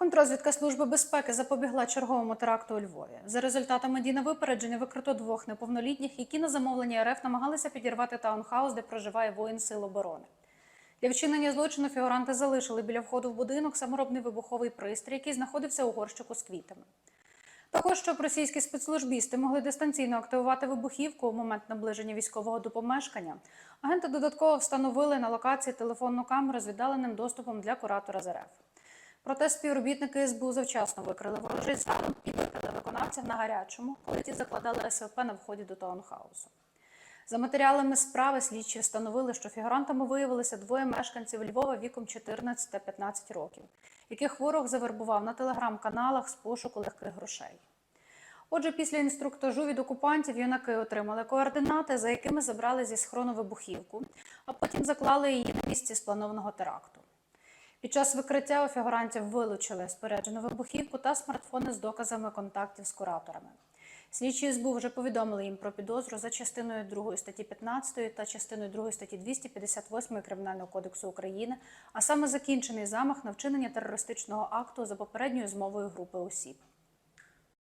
Контрозвідка Служби безпеки запобігла черговому теракту у Львові. За результатами дій на випередження викрито двох неповнолітніх, які на замовлення РФ намагалися підірвати таунхаус, де проживає воїн Сил оборони. Для вчинення злочину фігуранти залишили біля входу в будинок саморобний вибуховий пристрій, який знаходився у горщику з квітами. Також, щоб російські спецслужбісти могли дистанційно активувати вибухівку у момент наближення військового до помешкання, агенти додатково встановили на локації телефонну камеру з віддаленим доступом для куратора з РФ. Проте співробітники СБУ завчасно викрили ворожий задум і викрили виконавців на гарячому, коли ті закладали СВП на вході до таунхаусу. За матеріалами справи слідчі встановили, що фігурантами виявилися двоє мешканців Львова віком 14 та 15 років, яких ворог завербував на телеграм-каналах з пошуку легких грошей. Отже, після інструктажу від окупантів юнаки отримали координати, за якими забрали зі схрону вибухівку, а потім заклали її на місці спланованого теракту. Під час викриття у фігурантів вилучили споряджену вибухівку та смартфони з доказами контактів з кураторами. Слідчі СБУ вже повідомили їм про підозру за частиною 2 статті 15 та частиною 2 статті 258 Кримінального кодексу України, а саме закінчений замах на вчинення терористичного акту за попередньою змовою групи осіб.